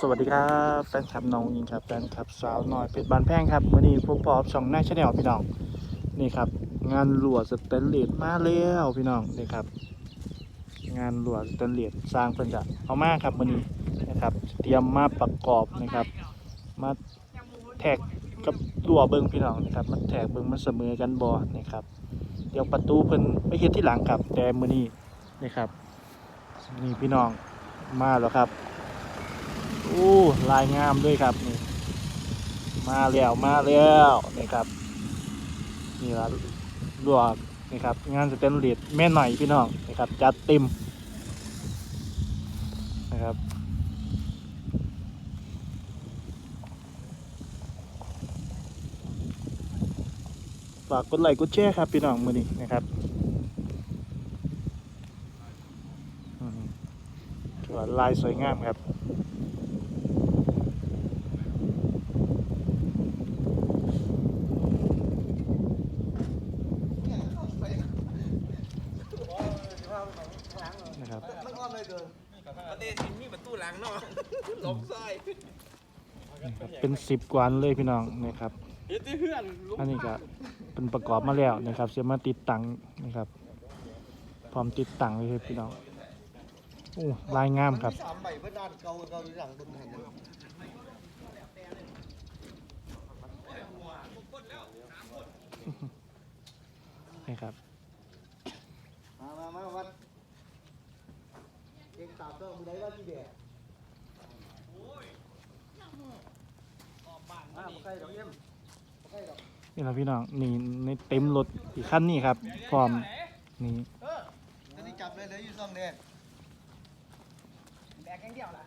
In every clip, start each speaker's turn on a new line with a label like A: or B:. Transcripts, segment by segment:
A: สวัสดีครับแฟนคลับน้องอิงครับแฟนคลับสาวน้อยเพชรบานแพงครับวันนี้พวกปอบช่องหน้าชาแนลพี่น้องนี่ครับ งานหลวดสแตนเลสมาแล้วพี่น้องนี่ครับ งานหลวดสแตนเลสสร้างเพิ่นจะเอามาครับวันนี้นะครับ เตรียมมาประกอบนะครับ มาแท็กกับตัวเบิงพี่น้องนะครับมาแท็กเบิงมันเสมอกันบ่นะครับ เดี๋ยวประตูเพิ่นไม่เฮ็ดที่หลังครับแต่มือนี้นี่ครับนี่พี่น้องมาแล้วครับ อ้ลายงามด้วยครับนี่มาแล้วมาแล้วนี่ครับนี่ละลวกนี่ครับงานสเตนเลสแม่หน่อยพี่น้องนี่ครับจัดเต็มนะครับฝากกดไลค์กดแชร์ครับพี่น้องมือนี้นะครับลายสวยงามครับ
B: มันอ้อมเลยเกิน
C: ประ เทศที่มีประตูหลังเนาะหลบซอย
A: เป็นสิบกวนเลยพี่น้องนะครับ
C: เฮ็ดที่เพื่อนลุง
A: อันนี้ก็เป็นประกอบมาแล้วนะครับเสียมาติดตั้งนะครับ พร้อมติดตั้งเลยครับพี่น้องโอ้ลายงามครับ
B: สามใบเพื่อด้านเก่าเก่าหลังตรงไหนเนี่ย
A: นี่ครับ
B: มามามาวัดเองตามต้องมือไหนว่ากี่แดดมาบ่ใกล้ดอกเยี่ยมบ่ใกล้ดอก
A: นี่แหละพี่น้องนี่ในเต็มรถอีกคันนี้ครับพร้อมนี่
B: แล้วนี่จับเลยเหลยอยู่สองแดดแบกอย่างเดียวล่ะ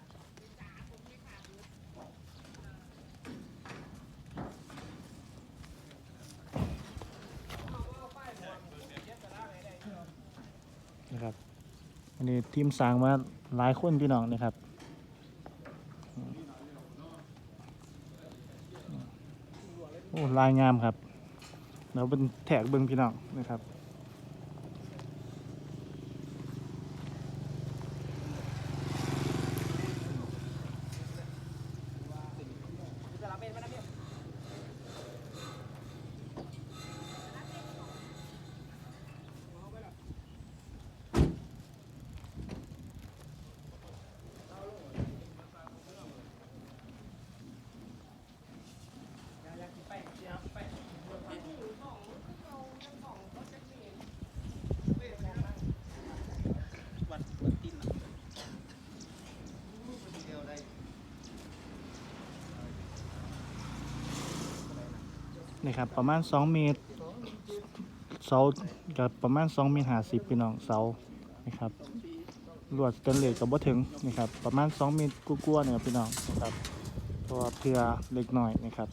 A: นะครับอันนี้ทีมสร้างมาหลายคนพี่น้องนะครับโอ้ ลายงามครับแล้วเป็นแถกเบิ้งพี่น้องนะครับ
C: วันวันตินน่ะ
B: เดียวได้
A: นี่ครับประมาณ 2 เมตรเสากับประมาณ 2 เมตรหาสิบพี่น้องเสานะครับลวดสแกันเหล็กกับบ่ถึงนะครับประมาณ 2 เมตรกลัวๆเนี่ยครับพี่น้องนะครับตัวเพื่อเล็กหน่อยนะครับ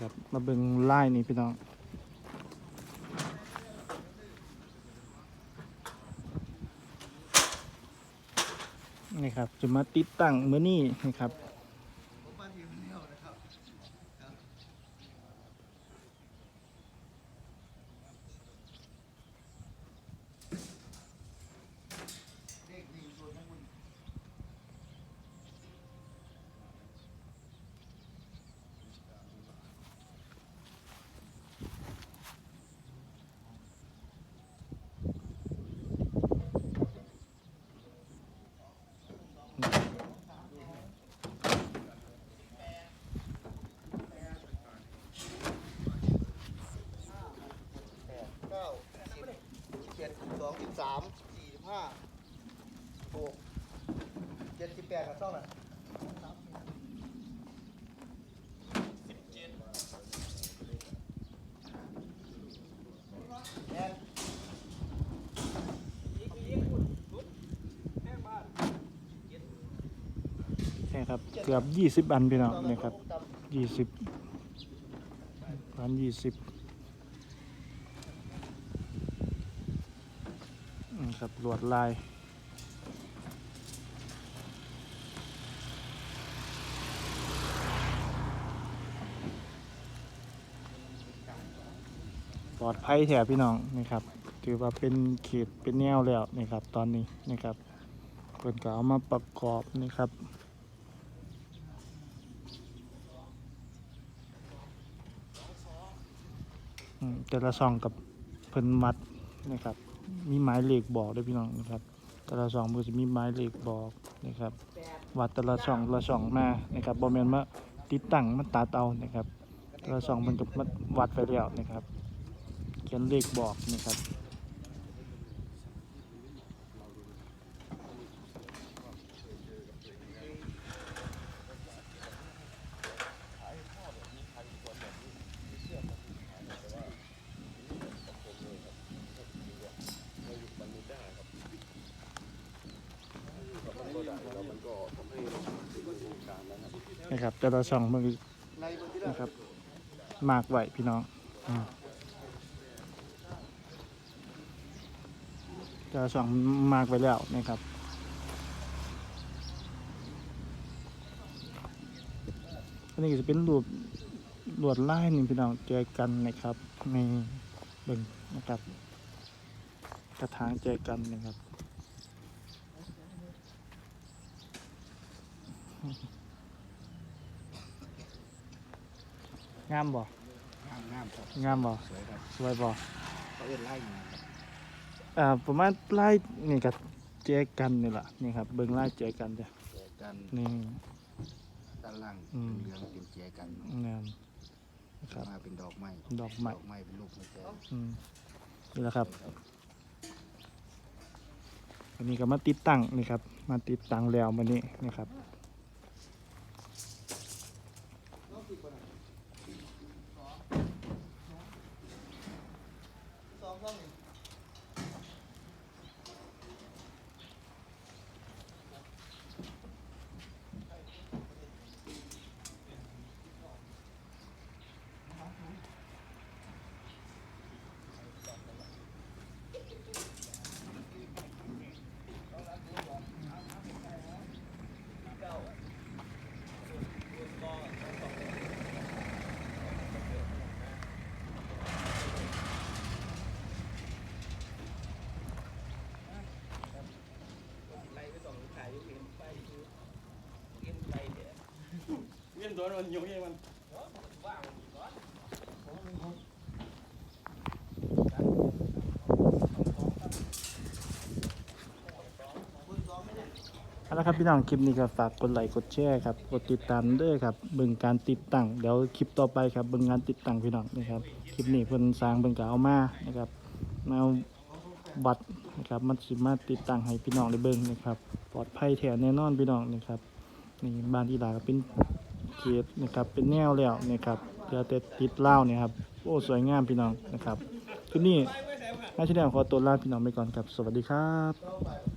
A: ครับ มาเบิ่งลายนี่พี่น้องนี่ครับจะมาติดตั้งเมื่อนี้นะครับ
B: ผมมาทีเดียวนะครับเลขหนึ่งตัวทั้งหมด เก้าสิบสิบเจ็ดสิบสองสิบสามสี่สิบห้าหกเจ็ด เท่าไห
A: ร่ครับ เกือบยี่สิบอันพี่น้องนี่ครับยี่สิบพันยี่สิบครับลวดลาย ปลอดภัยแถบพี่น้องนะครับถือว่าเป็นเขตเป็นแนวแล้วนะครับตอนนี้นะครับเพิ่นก็เอามาประกอบนะครับแต่ละซองกับเพิ่นมัดนะครับ มีหมายเลขบอกด้วยพี่น้องนะครับแต่ละซองมันจะมีหมายเลขบอกนะครับวัดแต่ละซองละซองมานะครับบ่แม่นมาติดตั้งมาตัดเอานะครับแต่ละซองมันก็มาวัดไปแล้วนะครับ ขียนเลขบอกนะครับนะครับแต่ละซองมันก็
B: ในบางที่
A: นะครับ มากไหวพี่น้องอ แต่ละซองมากไว้แล้วนะครับอันนี้ก็จะเป็นรูปลวดลายนี่พี่น้องเจอกันนะครับในเบิ่งนะครับ กระถางเจอกันนะครับงามบ่
B: งามงามครับ
A: งามบ่
B: สวยครับ
A: สวยบ่
B: เขาเอ็นไล่อยู่นะครับ
A: อ่าประมาณลายนี่กับเจอกันนี่ล่ะนี่ครับเบิ่งลายเจอกันจ้ะ
B: เจอกัน
A: นี่
B: ด้านล่าง
A: อืม
B: เหลืองๆเป็นเจอกัน
A: งามนะครับ
B: มาเป็นดอกไม้
A: ดอกไม้
B: ดอกไม้เป็นลูกหัวใจ
A: อืมนี่แหละครับ อันนี้ก็มาติดตั้งนี่ครับ มาติดตั้งแล้วมานี่นะครับ
B: สองสอง
C: ไล่ไปสองขายอยู่เห็นไปอยู่เห็นไปเดี๋ยว
D: เวียนมันยงยังมัน
C: ว่างอีกก่อน
A: เอาละครับพี่น้องคลิปนี้ก็ฝากกดไลค์กดแชร์ครับกดติดตามด้อครับเบิ่งการติดตั้งเดี๋ยวคลิปต่อไปครับเบิ่งงานติดตั้งพี่น้องนะครับคลิปนี้เพิ่นสร้างเพิ่นก็เอามานะครับมาเอาบัตรนะครับมันสิมาติดตั้งให้พี่น้องได้เบิ่งนะครับ ปลอดภัยแท้แน่นอนพี่น้องนะครับนี่บ้านที่ลาก็เป็น เขตนะครับเป็นแนวแล้วนะครับเพื่อแต่ติดเล่าเนี่ยครับโอ้สวยงามพี่น้องนะครับคลิปนี้น่าจะได้ขอตัวลาพี่น้องไปก่อนครับสวัสดีครับ